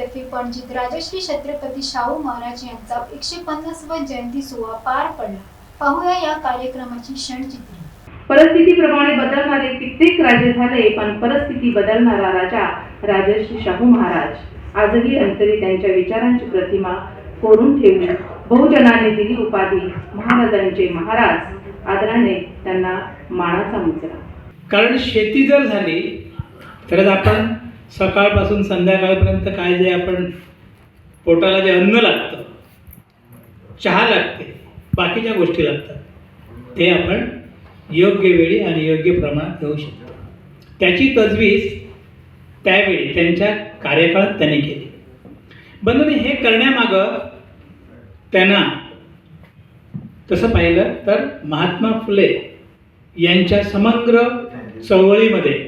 तर्फे पणजीत राजश्री छत्रपती शाहू महाराज यांचा एकशे पन्नासवा जयंती सोहळा पार पडला. पाहूया या कार्यक्रमाची क्षणचित्रे. परिस्थितीप्रमाणे बदलणारे कित्येक राजे झाले पण परिस्थिती बदलणारा राजा राजर्षी शाहू महाराज. आजही अंतरी त्यांच्या विचारांची प्रतिमा कोरून ठेवली बहुजनाने दिली उपाधी महाराजांचे महाराज. आदराने त्यांना मानाचा मुजरा कारण शेती जर झाली तरच आपण सकाळपासून संध्याकाळपर्यंत काय जे आपण पोटाला जे अन्न लागतं चहा लागते बाकीच्या गोष्टी लागतात ते आपण योग्य वेळी आणि योग्य प्रमाणात घेऊ शकतो. त्याची तजवीज त्यावेळी त्यांच्या कार्यकाळात त्यांनी केली. बंधूने हे करण्यामागं त्यांना तसं पाहिलं तर महात्मा फुले यांच्या समग्र चळवळीमध्ये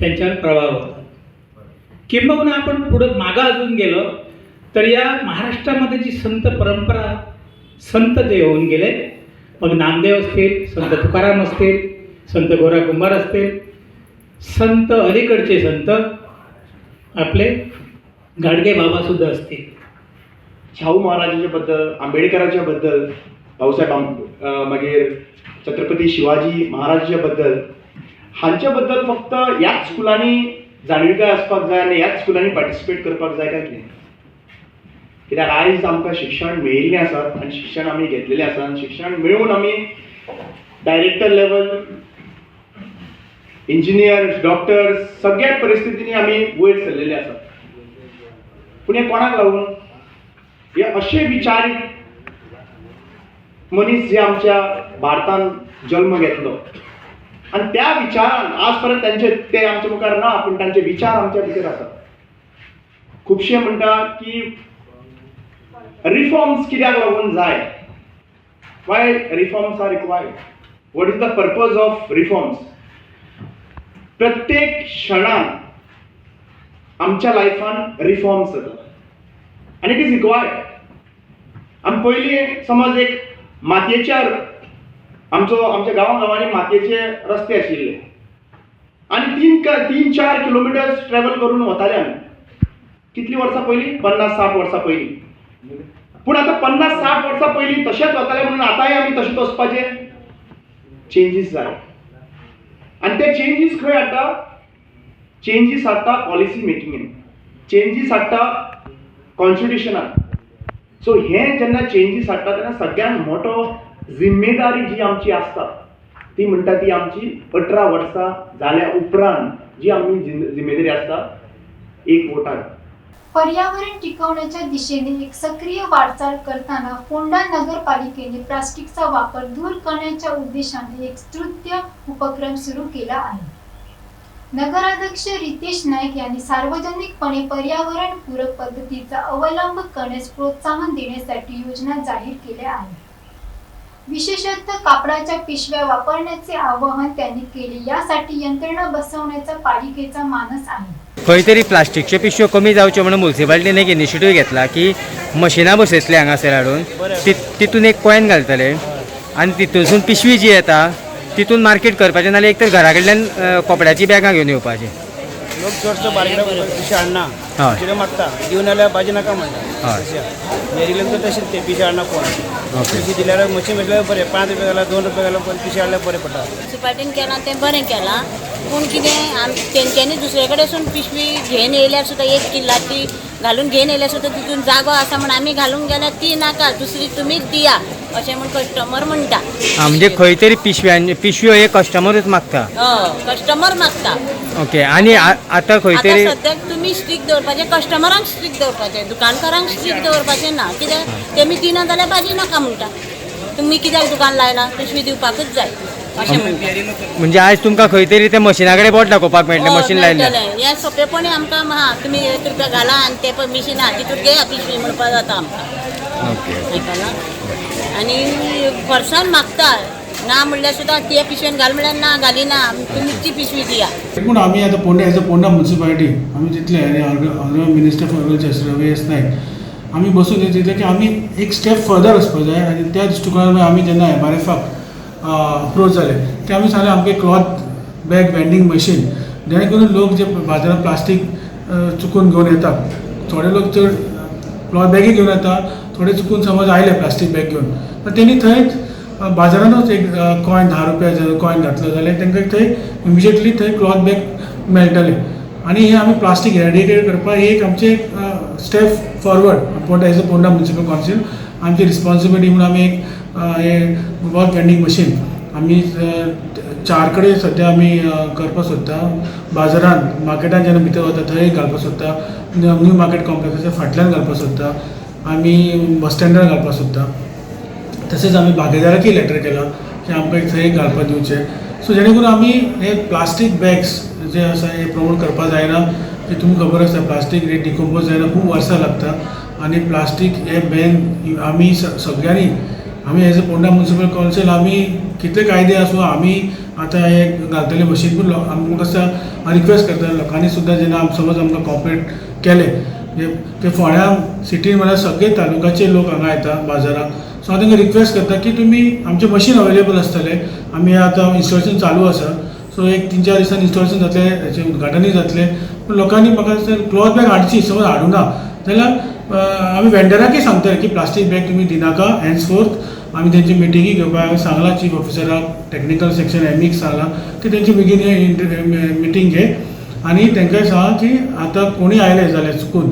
त्यांच्यावर प्रभाव होता. किंबहुना आपण पुढं मागं अजून गेलो तर या महाराष्ट्रामध्ये जी संत परंपरा संत जे होऊन गेले मग नामदेव असतील संत तुकाराम असतील संत गोरा कुंभार असतील संत अलीकडचे संत आपले गाडगे बाबासुद्धा असतील. शाहू महाराजांच्या बद्दल आंबेडकरांच्या बद्दल भाऊसाहेब आंब मागीर छत्रपती शिवाजी महाराजांच्या बद्दल हांच्या बद्दल फक्त याच स्कुलांनी जाणविकाय आसपाक जाय आनी ह्याच स्कुलांनी पार्टिसिपेट करपाक जाय काय कितें कित्याक आयज आमकां शिक्षण मेळिल्लें आसा आनी शिक्षण आमी घेतलेलें आसा आनी शिक्षण मेळून आमी डायरेक्टर लेवल इंजिनियर्स डॉक्टर्स सगळ्या परिस्थितींनी आमी वयर सरलेले आसा. पूण हें कोणाक लागून हे असे विचारीत मनीस जे आमच्या भारतान जल्म घेतलो. आणि त्या विचारान आज पर्यंत त्यांचे ते आमच्या मुखार ना पूण तांचे विचार आमच्या भितर आसात खुबशे म्हणटा की रिफॉर्म्स कित्याक लागून जाय? Why reforms are required what is the purpose of reforms प्रत्येक क्षणान आमच्या लायफान रिफॉर्म्स जातात आनी इट इज रिक्वायर्ड आमी पयलीं समज एक मातयेच्या आमचो आमच्या गांवा गांवांनी मातयेचे रस्ते आशिल्ले आनी तीन तीन चार किलोमिटर्स ट्रॅव्हल करून वताले आमी कितलीं वर्सां पयलीं पन्नास साठ वर्सां पयलीं पूण आतां पन्नास साठ वर्सां पयलीं तशेंच वताले म्हणून आतांय आमी तशेंच वचपाचे चेंजीस जाय आनी ते चेंजीस खंय हाडटा चेंजीस हाडटा पॉलिसी मेकिंगेन चेंजीस हाडटा कॉन्स्टिट्युशनान सो हे जेन्ना चेंजीस हाडटा तेन्ना सगळ्यांत मोठो जिम्मेदारी जी आमची आसता ती म्हणटा ती आमची अठरा वर्सां जाल्या उपरांत जी आमी जिम्मेदारी आसता एक वोटार पर्यावरण टिकवण्याच्या दिशेने एक सक्रिय वाटचाल करताना फोंडा नगरपालिकेने प्लास्टिकचा वापर दूर करण्याच्या उद्देशाने एक स्तुत्य उपक्रम सुरू केला आहे. नगराध्यक्ष रितेश नाईक यांनी सार्वजनिकपणे पर्यावरण पूरक पद्धतीचा अवलंब करण्यास प्रोत्साहन देण्यासाठी योजना जाहीर केल्या आहेत. विशेषतः कापडाच्या पिशव्या वापरण्याचे आवाहन त्यांनी केले. यासाठी यंत्रणा बसवण्याचा पालिकेचा मानस आहे. खंय तरी प्लास्टिकच्यो पिशव्यो कमी जावच्यो म्हणून म्युन्सिपालिटीन एक इनिशिएटीव घेतला की मशिनां बसयतले हांगासर हाडून. ति- तितून एक कॉयन घालतले. आनी तितूनसून पिशवी जी येता तितून मार्केट करपाचें नाल्यार एक तर घरा कडल्यान अ, कपड्याची बॅगां घेवन येवपाची. लोक चडसो पिशे हाडना हय. कितें मागता दिवन जाल्यार भाजी नाका म्हणटा हय. तशें मेरिलेन तर तशेंच ते पिशे हाडना कोण? ओके. पिशे दिल्यार मशीन म्हटल्यार बरें पांच रुपया घाला दोन रुपया घाला पण पिशे हाडल्यार बरें पडटा म्युन्सिपाल्टीन केलां तें बरें केलां. पूण कितें आम तेंच्यांनी दुसरे कडेन सून पिशवी घेवन येयल्यार सुद्दां एक किल्लाची घालून घेवन येयल्यार सुद्दां तितून जागो आसा म्हण आमी घालूंक गेल्यार ती नाका दुसरी तुमीच दिया. अशें म्हण कस्टमर म्हणटा हा, म्हणजे खंय तरी पिशव्यां पिशव्यो हे कस्टमरूच मागता. हय कस्टमर मागता. ओके आनी आ- आतां खंय आतां तरी सद्याक तुमी स्ट्रीक दवरपाचें कस्टमरांक स्ट्रीक दवरपाचें दुकानकारांक स्ट्रीक दवरपाचें ना. कित्याक तेमी दिना जाल्यार भाजी नाका म्हणटा तुमी कित्याक दुकान लायला? पिशवी दिवपाकूच जाय. अशें म्हणटा म्हणजे आयज तुमकां खंय तरी ते मशिना कडेन बोट दाखोवपाक मेळटलें हय, मशीन लायलें मेळटलें. हें सोंपेपणी आमकां हा तुमी एक रुपया घाला आनी ते पळय मिशीन आहा तितून घेया पिशवी म्हणपाक जाता आमकां. ओके आयकला आनी फरसाण मागता ना म्हणल्यार सुद्दां ते पिशवेन घाल म्हणल्यार ना घालिना तुमी ती पिशवी दिया. पूण आमी आतां Ponda as a Ponda municipality आमी जितले आनी organ minister for agriculture S Naik आमी बसून हे चिंतलें की आमी एक स्टेप फर्दर वचपाक जाय आनी त्या दृश्टिकोनान आमी जेन्ना एम आर अप्रोच जाले ते आमी सांगलें आमगे क्लॉथ बॅग वेंडींग मशीन जेणे करून लोक जे बाजारांत प्लास्टीक चुकून घेवन येतात. थोडे लोक चड क्लॉथ बॅगी घेवन येता थोडे चुकून समज आयले प्लास्टीक बॅग घेवन पण तेणी थंय बाजारानूच एक कॉयन धा रुपया जर कॉयन घातलो जाल्यार तांकां थंय इमिजिएटली थंय क्लॉथ बॅग मेळटले आनी हें आमी प्लास्टीक एरेडिकेट करपाक ही एक आमचे step forward Ponda as a Ponda municipal council आमची रिस्पॉन्सिबिलिटी म्हणून आमी एक हें हे वेंडींग मशीन आमी चार कडेन सद्या आमी करपाक सोदता. बाजारांत मार्केटान जेन्ना भितर वता थंय घालपाक सोदता. न्यू मार्केट कॉम्प्लेक्साच्या फाटल्यान घालपाक सोदता. आमी बस स्टँडार घालपाक सोदता तशेंच आमी बागायदाराकय लॅटर केला की आमकां एक थंय घालपाक दिवचे सो जेणे करून आमी हे प्लास्टीक बॅग्स जे आसा हे प्रमोट करपाक जायना की तुमकां खबर आसता प्लास्टीक हे डिकम्पोज जायना खूब वर्सां लागता. आनी प्लास्टीक हे बॅन आमी सगळ्यांनी आमी as a Ponda municipal council आमी कितले कायदे आसूं आमी आतां हे घालतले भशेन पूण लो- आमकां रिक्वेस्ट करता लोकांनी सुद्दां जेन्ना समज आमकां कॉपरेट केलें म्हणजे ते फोंड्या सिटीन म्हळ्यार सगळे तालुक्याचे लोक हांगा येता बाजाराक सो हांव तांकां रिक्वेस्ट करता की तुमी आमचे मशीन अवेलेबल आसतले. आमी आतां इन्स्टॉलेशन चालू आसा. सो एक तीन चार दिसान इन्स्टॉलेशन जातलें हेचें उद्घाटनूय जातलें. पूण लोकांनी म्हाका जर क्लॉथ बॅग हाडची समज हाडूं ना. जाल्यार आमी वेंडराकय सांगतले की प्लास्टीक बॅग तुमी दिनाका हँड्स फोर्थ आमी तेंची मिटिंगी घेवपाक हांवें सांगलां चीफ ऑफिसराक टॅक्निकल सेक्शन एमीक सांगलां. की तेंची बेगीन हे मिटींग घे. आनी तांकां सांग की आतां कोणी आयले जाल्यार चुकून.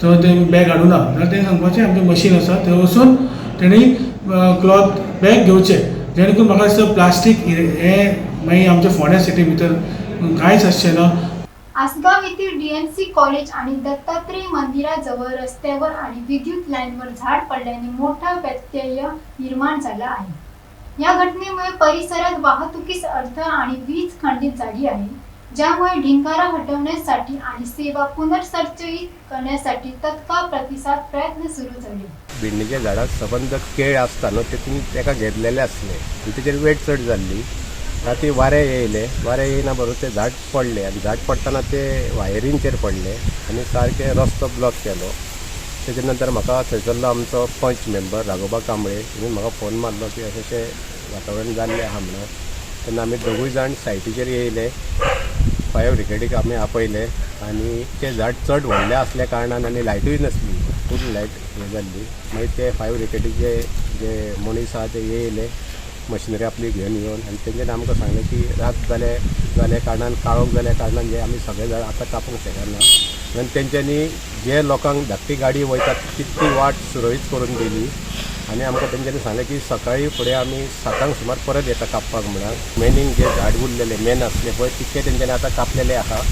सो ते बॅग हाडूं ना जाल्यार तें सांगपाचें आमचें मशीन आसा थंय वचून तेणी क्लॉथ बॅग घेवचे जेणे करून म्हाका दिसता प्लास्टीक हे मागीर आमच्या फोंड्या सिटी भितर कांयच आसचें ना. आसगाव येथील डीएमसी कॉलेज आणि दत्तात्रय मंदिराजवळ रस्त्यावर आणि विद्युत लाईनवर झाड पडल्याने मोठा व्यत्यय निर्माण झाला आहे. या घटनेमुळे परिसरात वाहतुकीस अर्थ आणि वीज खंडित झाली आहे. ज्यामुळे ढिंगारा हटवण्यासाठी आणि सेवा पुनर्संचयित करण्यासाठी तत्काळ प्रतिसाद प्रयत्न सुरू झाले. भिंडीच्या झाडाक सबंद केळ आसता न्हू तेतून तेका घेतलेले आसले आनी तेचेर वेट चड जाल्ली राती वारे येयले वारे येयना बरोबर ते झाड पडले आनी झाड पडटाना ते वायरींचेर पडले आनी सारके रस्तो ब्लॉक केलो. तेजे नंतर म्हाका थंयसरलो आमचो पंच मेंबर राघोबा कांबळे ताणें म्हाका फोन मारलो की अशें अशें वातावरण जाल्लें आहा म्हणून. तेन्ना आमी दोगूय जाण सायटीचेर येयले. फायर ब्रिगेडीक आमी आपयले आनी तें झाड चड व्हडलें आसल्या कारणान आनी लायटूय नासली. फूल लायट हे जाल्ली मागीर ते फायर ब्रिगेडीचे जे मनीस आहा ते येयले. मशिनरी आपली घेवन येवन आनी तेंच्यानी आमकां सांगलें की रात जाले जाल्या कारणान काळोख जाल्या कारणान जे आमी सगळे झाड आतां कापूंक शकना. आनी तेंच्यांनी जे लोकांक धाकटी गाडी वयतात तितकी वाट सुरळीत करून दिली. आनी आमकां तेंच्यांनी सांगलें की सकाळी फुडें आमी सातांक सुमार परत येता कापपाक म्हणून मेनींग जे म्हणजे झाड उरलेले मेन आसले पळय तितके तेंच्यांनी आतां कापलेले आहा